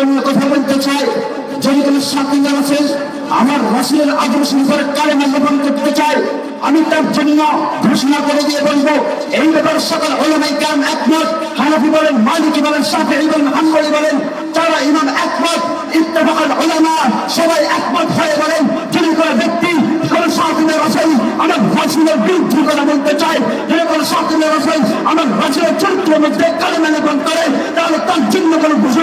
বিষয় নিয়ে কথা বলতে চাই যদি কোনো সাথীদার আছেন আমার রাসুলের আদর্শ উপরে কালেমা গ্রহণ করতে চাই আমি তার জন্য ঘোষণা করে দিয়ে বলব, এই ব্যাপারে সকল ওলামাই কাম একমত। হানাফি বলেন, মালিকি বলেন সাফি বলেন, হাম্বলি বলেন, তারা ইমাম একমত ইত্তেফাকাল ওলামা সবাই একমত হয়ে বলেন, যদি কোনো ব্যক্তি, কোন সাথীদার আছেন আমার রাসুলের বিরুদ্ধে কথা বলতে চাই যদি কোনো সাথীদার আছেন আমার রাসুলের চরিত্রের মধ্যে কালেমা গ্রহণ করে, তাহলে তার জন্য কোনো ঘোষণা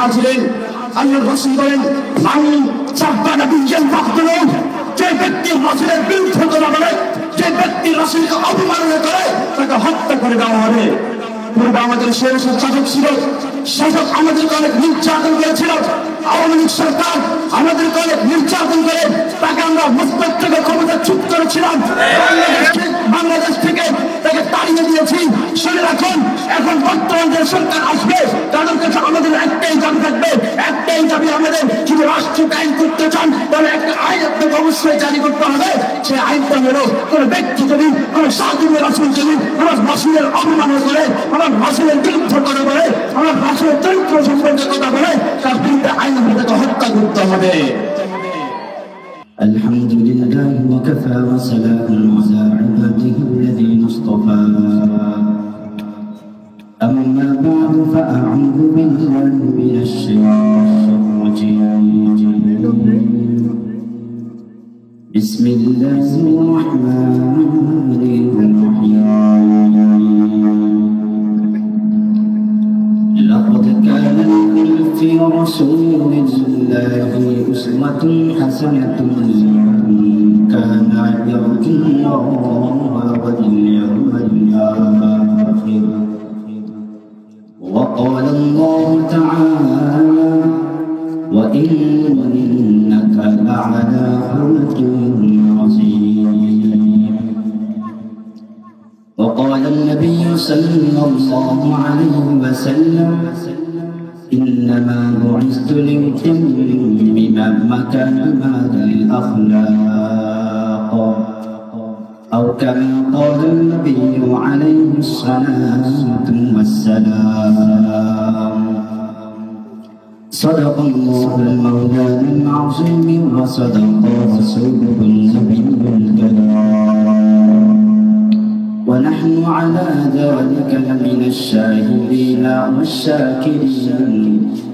হাজিরেন আল্লাহ রসুল বলেন আমি চাব্বানা বিজ্ঞান মাহদুলুন যে ব্যক্তি রসুলের বিরুদ্ধে কথা বলে যে ব্যক্তি রসুলকে অপমাননা করে, তাকে হত্যা করে দেওয়া হবে। পূর্বে আমাদের শেরসের শাসক ছিল, শাসক আমাদেরকে অনেক নির্যাতন করেছিল। আওয়ামী লীগ সরকার আমাদেরকে অনেক নির্যাতন করে, তাকে আমরা মুস্তক থেকে ক্ষমতা চুপ করেছিলাম। বাংলাদেশ বাংলাদেশ আপনাকে অবশ্যই জারি করতে হবে সে আইনটা হলো কোন ব্যক্তি যদি কোন সাধুদের রাসুল যদি আমার রাসুলের অবমাননা করে আমার রাসুলের বিরুদ্ধে কথা বলে আমার রাসুলের চরিত্র সম্পর্কে কথা বলে তার বিরুদ্ধে আইন আমাদেরকে হত্যা করতে হবে الحمد لله وكفى وسلام على عباده الذين اصطفى أما بعد فأعوذ بالله من الشيطان بسم الله الرحمن الرحيم. لقد كان لكم في رسول الله أسوة حسنة كان يرجو الله. مكارم الأخلاق؟ أو كما قال النبي عليه الصلاة والسلام؟ صدق الله المولى العظيم وصدق رسوله النبي الكريم. ونحن على ذلك لمن الشاهدين والشاكرين.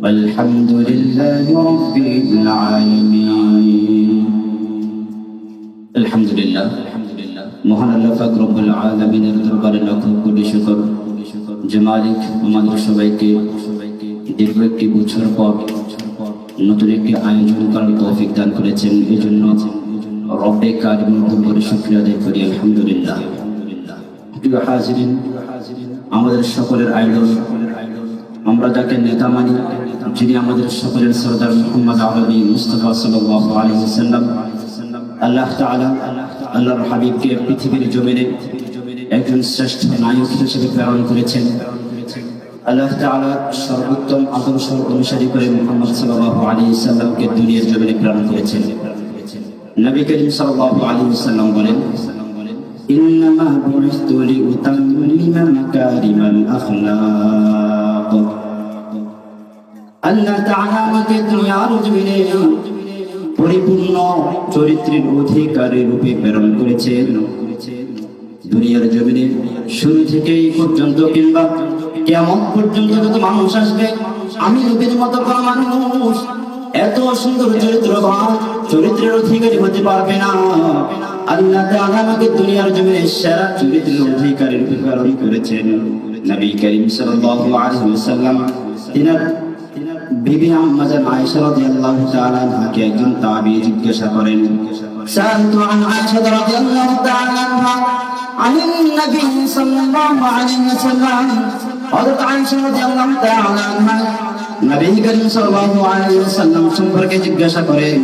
والحمد لله رب العالمين الحمد لله মহান আল্লাহ পাক রব্বুল আলামিনের দরবারে লক্ষ কোটি শুকর যে মালিক আমাদের সবাইকে দীর্ঘ একটি বছর পর নতুন একটি আয়োজন করার তৌফিক দান করেছেন এই জন্য রব্বে কারিমের দরবারে শুকরিয়া আদায় করি আলহামদুলিল্লাহ প্রিয় হাজিরিন আমাদের সকলের আইডল আমরা যাকে নেতা মানি যিনি আমাদের সকলের সরদার মোহাম্মদ আরবি মুস্তফা সাল্লাল্লাহু আলাইহি ওয়াসাল্লাম আল্লাহ তাআলা আল্লাহর হাবিবকে পৃথিবীর জমিনে একজন শ্রেষ্ঠ নায়ক হিসেবে প্রেরণ করেছেন আল্লাহ তাআলা সর্বোত্তম আদর্শ অনুসারী করে মুহাম্মদ সাল্লাল্লাহু আলাইহি সাল্লামকে দুনিয়ার জমিনে প্রেরণ করেছেন নবী করিম সাল্লাল্লাহু আলাইহি ওয়াসাল্লাম বলেন إنما بعثت لأتمم مكارم الأخلاق আল্লাহ তাআলা আমাকে পরিপূর্ণ চরিত্রের অধিকারী রূপে প্রেরণ করেছেন। দুনিয়ার জমিনে শুরু থেকে এই পর্যন্ত কিংবা কেমন পর্যন্ত যত মানুষ আসবে, আমি লোকের মতো কোন মানুষ। এত সুন্দর চরিত্রবান চরিত্রের অধিকারী হতে পারবে না। আল্লাহ তাআলা আমাকে দুনিয়ার জমিনে সেরা চরিত্রের অধিকারী রূপে প্রেরণ করেছেন। নবী করিম সাল্লাল্লাহু আলাইহি ওয়াসাল্লাম বিবি আম্মাজান আয়েশা রাদিয়াল্লাহু তাআলা আনহাকে একজন তাবি জিজ্ঞাসা করেন, সাআলতু আন আয়েশা রাদিয়াল্লাহু তাআলা আনিন নবী সাল্লাল্লাহু আলাইহি ওয়াসাল্লাম? হযরত আয়েশা রাদিয়াল্লাহু তাআলা নবী করিম সাল্লাল্লাহু আলাইহি ওয়াসাল্লাম সম্পর্কে জিজ্ঞাসা করেন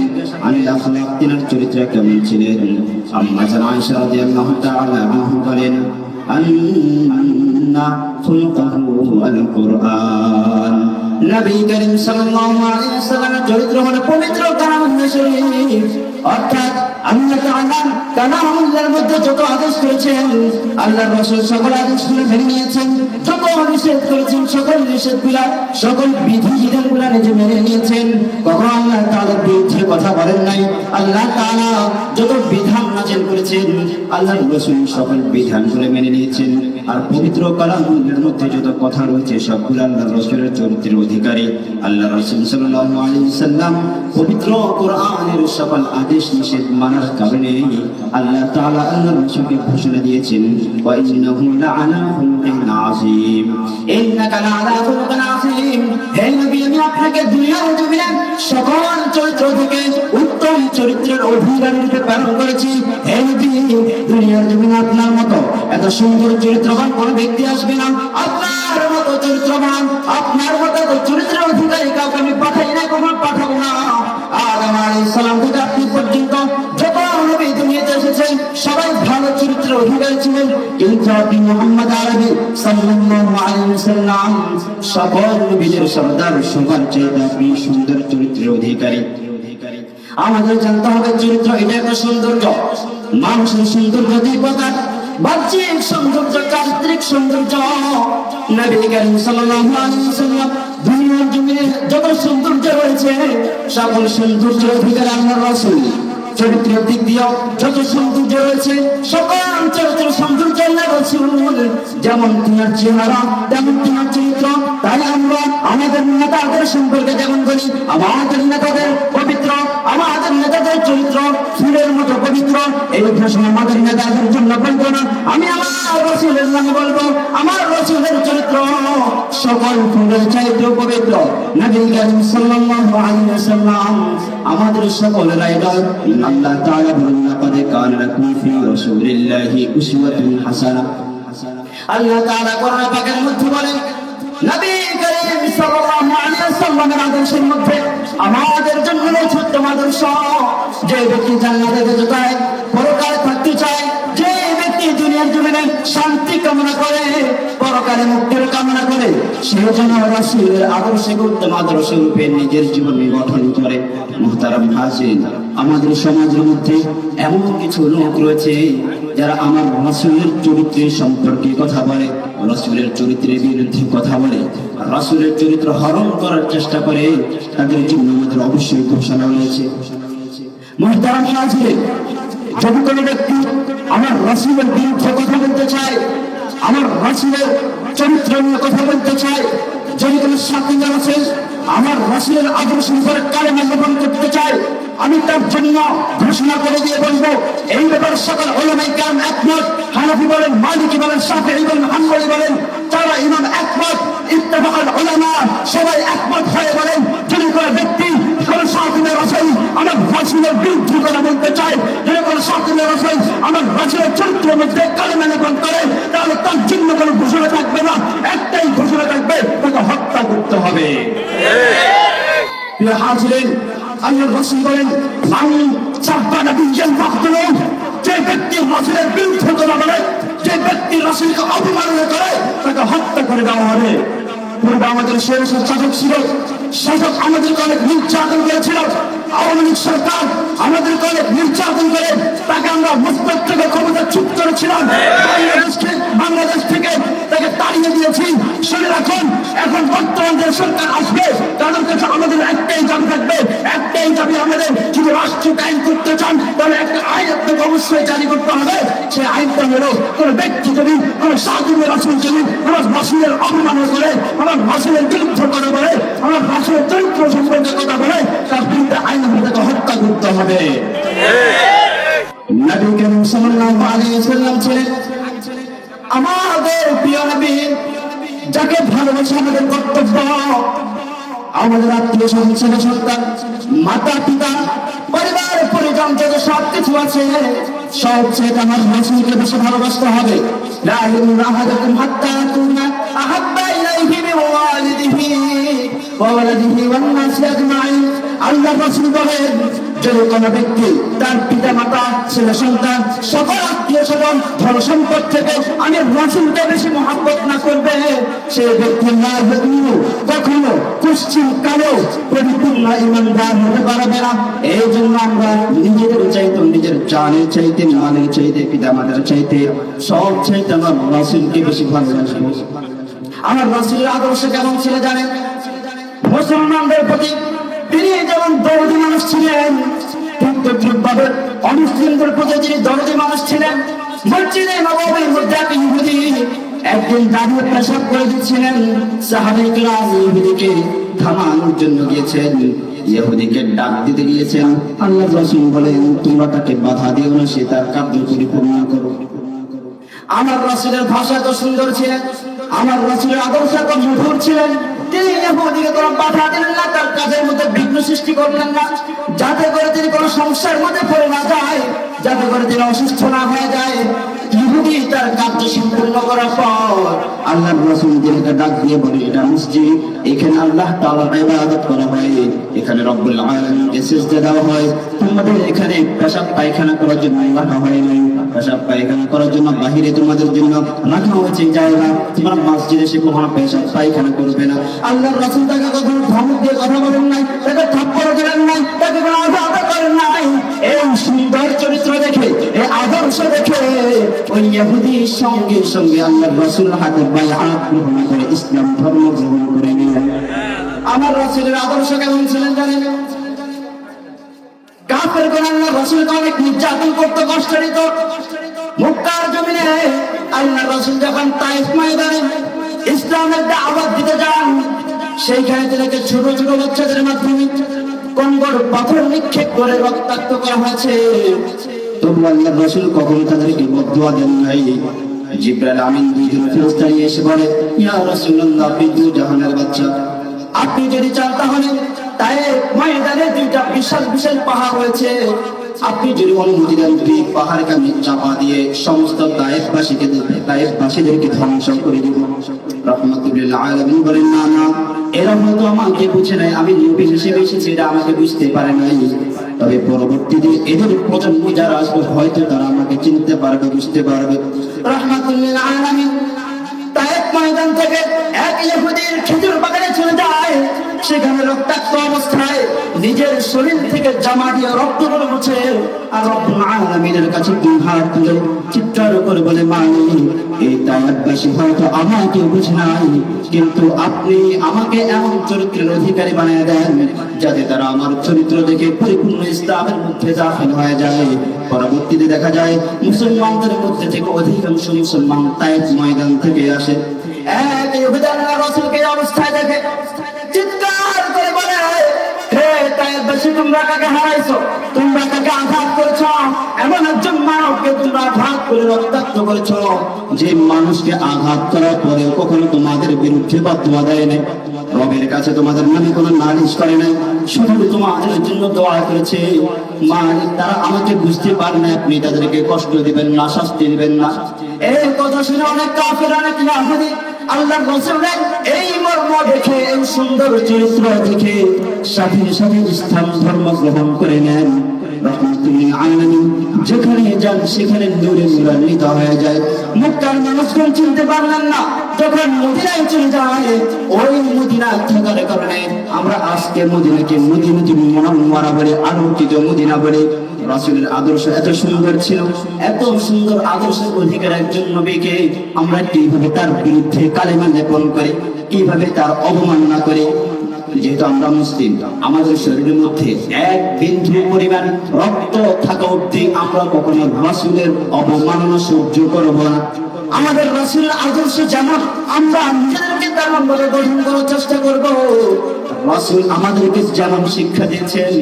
আনিল আখলাক তিনার চরিত্র কেমন ছিলেন? আম্মাজান আয়েশা রাদিয়াল্লাহু তাআলা আনহা বলেন, আন্না খুলকাহু আল কুরআন নবী করিম সাল্লাল্লাহু আলাইহি ওয়াসাল্লামের চরিত্র হলো পবিত্র কালাম অর্থাৎ আল্লাহ আল্লাহর সকল মেনে মেনে আল্লাহ আল্লাহ বিধান মেনে নিয়েছেন। আর পবিত্র কালামুল্লাহর মধ্যে যত কথা রয়েছে, সবগুলো আল্লাহর রাসূলের চরিত্রের অধিকারী। আল্লাহ রাসূল সাল্লাম পবিত্র সকল আদেশ নিষেধ মানার কারণে আল্লাহ তাআলা আল্লাহর রাসূলকে ঘোষণা দিয়েছেন ওয়া ইন্নাহু লাআলা খুলুকিন আযীম। ইন্নাকা লাআলা খুলুকিন আযীম। হে নবী, আমি আপনাকে দুনিয়ার জমিনে সকল চরিত্র থেকে উত্তম চরিত্রের অধিকারী রূপে প্রেরণ করেছি। হে নবী, দুনিয়ার জমিনে আপনার মতো এত সুন্দর চরিত্রবান কোনো ব্যক্তি আসবে না। আপনার মতো চরিত্রবান, আপনার মতো এত চরিত্রের অধিকারী কাউকে আমি পাঠাই না কখনো পাঠাবো না। আদম আলাইহিস সালাম পর্যন্ত যত নবী দুনিয়াতে এসেছেন। সবাই ভালো চরিত্রের অধিকারী ছিলেন। কিন্তু আপনি মোহাম্মদ আরবি সাল্লাল্লাহু আলাইহি সাল্লাম সকল নবীদের সর্দার সবার চাইতে আপনি সুন্দর চরিত্রের অধিকারী। আমাদের জানতে হবে চরিত্র এটা একটা সৌন্দর্য। মানুষের সৌন্দর্য দুই প্রকার বাহ্যিক সৌন্দর্য চারিত্রিক সৌন্দর্য। নবী করিম যত সৌন্দর্য রয়েছে সকল সৌন্দর্যের অধিকার আল্লাহর রাসূল। চরিত্রের দিক দিয়েও যত সৌন্দর্য রয়েছে, সকল চরিত্র সৌন্দর্য রাসূল যেমন তোমার চেহারা, তেমন তোমার চরিত্র। তাই আমরা আমাদের নেতাদের সম্পর্কে যেমন বলি, আমাদের নেতাদের পবিত্র, আমাদের নেতাদের চরিত্র ফুলের মতো পবিত্র। এই ঘোষণা আমাদের নেতাদের জন্য বলব না। আমি আমার রসুলের নামে বলব, আমার রসুলের চরিত্র সকল ফুলের চাইতে পবিত্র। নবী করিম সাল্লাল্লাহু আলাইহি ওয়াসাল্লাম, আমাদের সকলের আইডল আল্লাহ তাআলা বলেন, লাকাদ কানা লাকুম ফি রাসূলিল্লাহি উসওয়াতুন হাসানাহ আল্লাহ তাআলা কোরআন পাকের মধ্যে বলেন, নবী করিম সাল্লাল্লাহু আলাইহি ওয়াসাল্লামের আদর্শের মধ্যে আমাদের জন্য উত্তম আদর্শ। যে ব্যক্তি জান্নাতে যেতে চায় জীবনে শান্তি কামনা করে, পরকালে মুক্তির কামনা করে সে যেন রাসূলের আদর্শে উত্তম আদর্শ রূপে নিজের জীবন গঠন করে মুহতারাম হাজির। আমাদের সমাজের মধ্যে এমন কিছু লোক রয়েছে যারা আমার রাসূলের চরিত্রের সম্পর্কে কথা বলে, রাসূলের চরিত্রের বিরুদ্ধে কথা বলে, রাসূলের চরিত্র হরণ করার চেষ্টা করে, তাদের জন্য আমাদের অবশ্যই ঘোষণা রয়েছে। মুহতারাম হাজির যদি কোনো ব্যক্তি আমার রাসূলের বিরুদ্ধে কথা বলতে চাই আমার রাসূলের চরিত্র নিয়ে কথা বলতে চায়, যদি কোনো সাথী আছে, আমার রাসূলের আদর্শ উপরে কালেমা গ্রহণ করতে চাই আমি তার জন্য ঘোষণা করে দিয়ে বলব, এই ব্যাপারে সকল ওলামাই কেরাম একমত, হানাফি বলেন, মালিকি বলেন, শাফিঈ বলেন, হাম্বলি বলেন, তারা ইমাম একমত ইত্তেফাকাল উলামা সবাই একমত হয়ে বলেন, যদি কোনো ব্যক্তি কোন সাথীদের আমার রাসূলের বিরুদ্ধে কথা বলতে চায় যদি কোনো সাথীদের আমার রাসূলের চরিত্রের মধ্যে কালেমা গ্রহণ করে, তাহলে তার জন্য কোনো ঘোষণা থাকবে না। একটাই ঘোষণা থাকবে, তাকে হত্যা করতে হবে। প্রিয় আল্লাহ রাসূল বলেন মান সাব্বানা বিল মাকতুলুন যে ব্যক্তি রাসূলের বিরুদ্ধে কথা বলে, যে ব্যক্তি রাসূলকে অপমাননা করে, তাকে হত্যা করে দেওয়া হবে। পূর্বে আমাদের শেষ শাসক ছিল শাসক আমাদেরকে অনেক নির্যাতন করেছিল। আওয়ামী লীগ সরকার আমাদেরকে অনেক নির্যাতন করে তাকে আমরা মুসলিম থেকে ক্ষমতা চুপ করেছিলাম। বাংলাদেশ থেকে তাকে তাড়িয়ে দিয়েছি। শুনে রাখুন, এখন বর্তমান যে সরকার আসবে, তাদের কাছে আমাদের একটাই দাবি থাকবে। একটাই দাবি আমাদের, যদি রাষ্ট্র আইন করতে চান, তাহলে একটা আপনাকে অবশ্যই জারি করতে হবে। সে আইনটা হলো কোন ব্যক্তি যদি কোন সাধুদের রাসুল যদি আমার রাসুলের অবমাননা করে, আমার রাসুলের বিরুদ্ধে কথা বলে, আমার রাসুলের চরিত্র সম্পর্কে কথা বলে, তার বিরুদ্ধে আইন তাকে হত্যা করতে হবে। নবী করিম সাল্লাল্লাহু আলাইহি ওয়াসাল্লাম ছিলেন আমাদের প্রিয় নবী, যাকে ভালোবাসা আমাদের কর্তব্য, আমাদের আত্মীয় সন্তান মাতা পিতা পরিবার পরিজন যত সব কিছু আছে। সব ছেলে আমার রসুলকে বেশি ভালোবাসতে হবে। যদি কোন ব্যক্তি তার পিতা মাতা ছেলে সন্তান, সকল আত্মীয় স্বজন ধন সম্পদ থেকে আমি রাসুলকে বেশি মহাব্বত না করবে সে ব্যক্তি না কখনো পশ্চিম কালো পরিপূর্ণ ইমানদার হতে পারবে না। এই জন্য আমরা নিজেদের চাইতে, নিজের জানের চাইতে মানের চাইতে পিতা মাতার চাইতে সব চাইতে আমার বেশি আমার আদর্শ কেমন ছিল মুসলমানদের প্রতি তিনি যেমন দরদি মানুষ ছিলেন ভাবে অমুসলিমদের প্রতি দরদি মানুষ ছিলেন একদিন দাঁড়িয়ে পেশাব করে দিচ্ছিলেন সাহাবাই ক্লাস ইহুদিকে থামানোর জন্য গিয়েছেন। ইহুদিকে ডাক দিতে গিয়েছেন। আল্লাহ রসুল বলেন, তোমরা তাকে বাধা দিও না, সে তার কার্য পরিপূর্ণ করো আমার রসুলের ভাষা তো সুন্দর ছিলেন। আমার রসুলের আদর্শ তো মধুর ছিলেন। তার কাজের মধ্যে বিঘ্ন সৃষ্টি করলেন না। যাতে করে কোনো সমস্যার মধ্যে না যায়, যাতে করে অসুস্থ না হয়ে যায়। তার সম্পূর্ণ দিয়ে এটা এখানে আল্লাহ এখানে দেওয়া হয়, তোমাদের এখানে পেশাব পায়খানা করার জন্য হয় নাই। পেশাব পায়খানা করার জন্য, বাহিরে তোমাদের জন্য রাখা হয়েছে জায়গা তোমরা মসজিদে এসে কখনো পেশাব, পায়খানা করবে না। আল্লাহ রাসূল তাকে কখনো ধমক দিয়ে কথা বলেন নাই, তাকে থাপ্পড় দিলেন নাই, তাকে কোনো আঘাত করেন নাই। এই সুন্দর চরিত্র দেখে, এই আদর্শ দেখে, ওই ইহুদির সঙ্গে সঙ্গে আল্লাহ রাসূল হাতে বাইআত গ্রহণ করে ইসলাম ধর্ম গ্রহণ করে নিলেন। আমার রাসূলের আদর্শ কেমন ছিলেন জানেন? কাফের কোন আল্লাহ রসুলকে অনেক নির্যাতন করতে, কষ্ট দিত মক্কার জমিনে আল্লাহ রসুল যখন তাইফ ময়দানে ইসলামের দাওয়াত দিতে যান, সেইখানে তাদেরকে ছোট ছোট বাচ্চাদের মাধ্যমে কঙ্গর পাথর নিক্ষেপ করে রক্তাক্ত করা হয়েছে। তবু আল্লাহ রসুল কখনো তাদেরকে বদুয়া দেন নাই। আমিন দুইজন এসে বলে, ইয়া আপনি জাহানের বাচ্চা, আপনি যদি চান তাহলে তাই ময়দানে দুইটা বিশাল বিশাল পাহাড় রয়েছে। আপনি যদি অনুমতি দেন আমি চাপা দিয়ে সমস্ত ধ্বংস করে দিব। রহমতুল্লাহ না না আমাকে বুঝে নাই। আমি হিসেবে এসেছি এটা আমাকে বুঝতে পারে নাই। তবে পরবর্তীতে এদের প্রজন্ম যারা আসবে, হয়তো তারা আমাকে চিনতে পারবে, বুঝতে পারবে। সেখানে রক্তাক্ত অবস্থায় নিজের শরীর থেকে জামা দিয়ে রক্ত মুছে আর রব্বুল আলামিনের কাছে দুই হাত তুলে চিৎকার করে বলে মানি এই তায়াতবাসী হয়তো আমাকে বুঝে নাই, কিন্তু আপনি আমাকে এমন চরিত্রের অধিকারী বানিয়ে দেন যাতে তারা আমার চরিত্র দেখে পরিপূর্ণ ইসলামের মধ্যে দাখিল হয়ে যায়। পরবর্তীতে দেখা যায়, মুসলমানদের মধ্যে থেকে অধিকাংশ মুসলমান তায়েব ময়দান থেকে আসে। এক তোমরা কাকে হারাইছো? তোমরা কাকে আঘাত এমন একজন মানবকে তোমরা আঘাত করে রক্তাক্ত যে মানুষকে আঘাত করার কখনো তোমাদের বিরুদ্ধে দেয় নাই। রবের কাছে তোমাদের নামে কোনো নালিশ করে নাই। শুধু তোমাদের জন্য দোয়া করেছে। তারা আমাকে বুঝতে পারে না, আপনি তাদেরকে কষ্ট দিবেন না, শাস্তি দিবেন না। এই কথা শুনে অনেক কাফের, অনেক আল্লাহ রসুলের এই মর্ম দেখে, এই সুন্দর চরিত্র দেখে সাথে সাথে ইসলাম ধর্ম গ্রহণ করে নেন। যান সেখানে হয়ে যায়। চিনতে পারলেন না ওই মদিনা কারণে আমরা আজকে মদিনাকে মদিনাটি মনোমারা বলে, আলোকিত মদিনা বলে রাসূলের আদর্শ এত সুন্দর ছিল, এত সুন্দর আদর্শের অধিকার একজন নবীকে আমরা কীভাবে তার বিরুদ্ধে কালেমা লেপন করে, কীভাবে তার অবমাননা করে? যেহেতু আমরা মুসলিম, আমাদের শরীরের মধ্যে এক বিন্দু পরিমাণ রক্ত থাকা অবধি আমরা কখনো রাসুলের অবমাননা সহ্য করব না। আমাদের রাসূলের আদর্শ যেমন, আমরা নিজেদেরকে তেমন ভাবে গঠন করার চেষ্টা করব। রাসূল আমাদেরকে যেমন শিক্ষা দিয়েছেন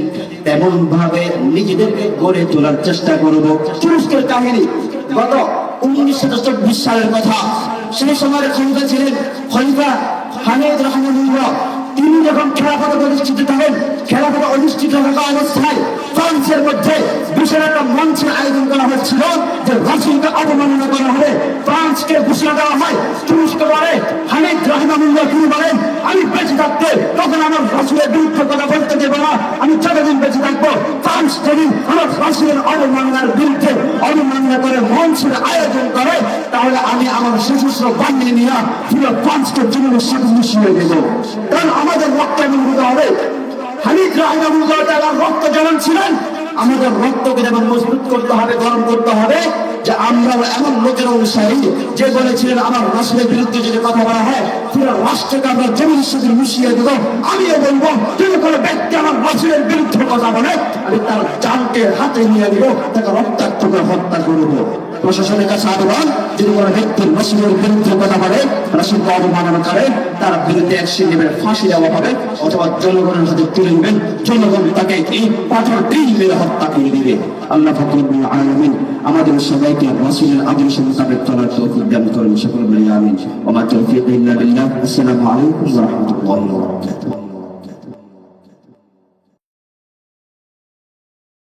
তেমন ভাবে নিজেদেরকে গড়ে তোলার চেষ্টা করব। তুরস্কের কাহিনী, গত উনিশশো চব্বিশ সালের কথা। সেই সময়ের ক্ষমতা ছিলেন খলিফা হামিদ রহমানুল্লাহ। তিনি যখন খেলাফত প্রতিষ্ঠিত থাকেন খেলাফত অনুষ্ঠিত থাকা অবস্থায় ফ্রান্সের মধ্যে বিশাল একটা মঞ্চের আয়োজন করা হয়েছিল, যে রাসুলকে অবমাননা করা হবে। ফ্রান্সকে ঘোষণা দেওয়া হয়, তুরস্ক বলে, হামিদ রহমানুল্লাহ তিনি বলেন, আমি বেঁচে থাকতে তখন আমার রাসুলের বিরুদ্ধে কথা বলতে দেবো না, আমি যতদিন বেঁচে থাকব, ফ্রান্স যদি আমার রাসুলের অবমাননার বিরুদ্ধে অবমাননা করে মঞ্চের আয়োজন করে, তাহলে আমি আমার সশস্ত্র বানিয়ে নিয়ে পুরো পাঁচটা জীবনের সাথে মিশিয়ে দেব কারণ আমাদের রক্ত নির্মিত হবে। হানিদ তাআলার রক্ত যেমন ছিলেন। আমাদের রক্তকে যেমন মজবুত করতে হবে, গরম করতে হবে, যে আমরাও এমন লোকের অনুসারী যে বলেছিলেন, আমার রাষ্ট্রের বিরুদ্ধে যদি কথা বলা হয়, পুরো রাষ্ট্রকে আমরা জমির সাথে মিশিয়ে দেবো, আমিও বলব, যদি কোনো ব্যক্তি আমার রাষ্ট্রের বিরুদ্ধে কথা বলে, আমি তার জানকে হাতে নিয়ে দিব তাকে রক্তাক্ত করে হত্যা করব প্রশাসনের কাছে আবেদন। যদি কোনো ব্যক্তি রসিদের বিরুদ্ধে কথা বলে রসিদকে অবমাননা করে, তার বিরুদ্ধে অ্যাকশন নেবেন ফাঁসি দেওয়া হবে অথবা জনগণের হাতে তুলে নেবেন। জনগণ তাকে এই পাথর তিন মেরে হত্যা করে দিবে। আল্লাহ ফকরুল আলমিন আমাদের সবাইকে রসিলের আদর্শ মোতাবেক চলার তৌফিক দান করেন। সকল বলি আমিন। ওমা তৌফিক ইল্লা বিল্লাহ। আসসালামু আলাইকুম ওয়া রাহমাতুল্লাহি ওয়া বারাকাতুহু।